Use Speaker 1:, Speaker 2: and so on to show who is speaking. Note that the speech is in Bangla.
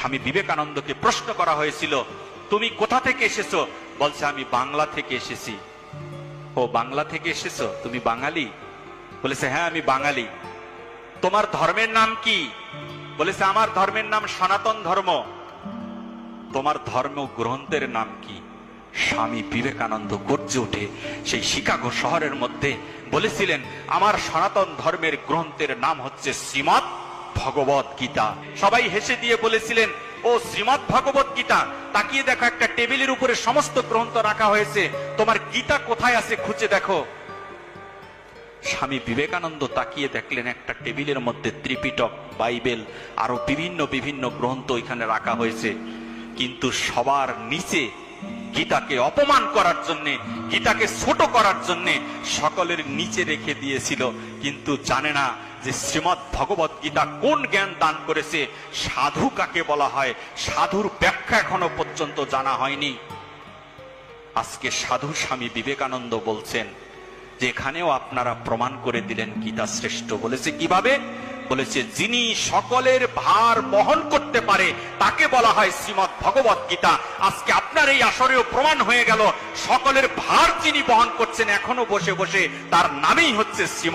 Speaker 1: স্বামী বিবেকানন্দকে প্রশ্ন করা হয়েছিল, তুমি কোথা থেকে এসেছ? বলছে, আমি বাংলা থেকে এসেছি। ও, বাংলা থেকে এসেছ? তুমি বাঙালি? বলেছে হ্যাঁ আমি বাঙালি। তোমার ধর্মের নাম কি? বলেছে, আমার ধর্মের নাম সনাতন ধর্ম। তোমার ধর্ম গ্রন্থের নাম কি? স্বামী বিবেকানন্দ গর্জে ওঠে। সেই শিকাগো শহরের মধ্যে বলেছিলেন, আমার সনাতন ধর্মের গ্রন্থের নাম হচ্ছে শ্রীমৎ ভগবত গীতা। সবাই হেসে দিয়ে বলেছিলেন, ও শ্রীমৎ ভগবত গীতা, তাকিয়ে দেখো একটা টেবিলের উপরে সমস্ত গ্রন্থ রাখা হয়েছে। তোমার গীতা কোথায় আছে খুঁজে দেখো। স্বামী বিবেকানন্দ তাকিয়ে দেখলেন একটা টেবিলের মধ্যে ত্রিপিটক, বাইবেল, আরও বিভিন্ন বিভিন্ন গ্রন্থ এখানে রাখা হয়েছে। কিন্তু সবার নিচে গীতাকে অপমান করার জন্য, গীতাকে ছোট করার জন্য সকলের নিচে রেখে দিয়েছিল। কিন্তু জানে না যে শ্রীমৎ ভগবত গীতা কোন জ্ঞান দান করেছে, সাধু কাকে বলা হয়, সাধুর ব্যাখ্যা এখনও পর্যন্ত জানা হয়নি। আজকে সাধু স্বামী বিবেকানন্দ বলছেন যে এখানেও আপনারা প্রমাণ করে দিলেন গীতা শ্রেষ্ঠ বলেছে। কীভাবে? বলেছে, যিনি সকলের ভার বহন করতে পারে, তাকে বলা হয় শ্রীমৎ ভগবত গীতা। আজকে আপনার এই আসরেও প্রমাণ হয়ে গেল, সকলের ভার যিনি বহন করছেন, এখনও বসে বসে তার নামেই হচ্ছে শ্রীমৎ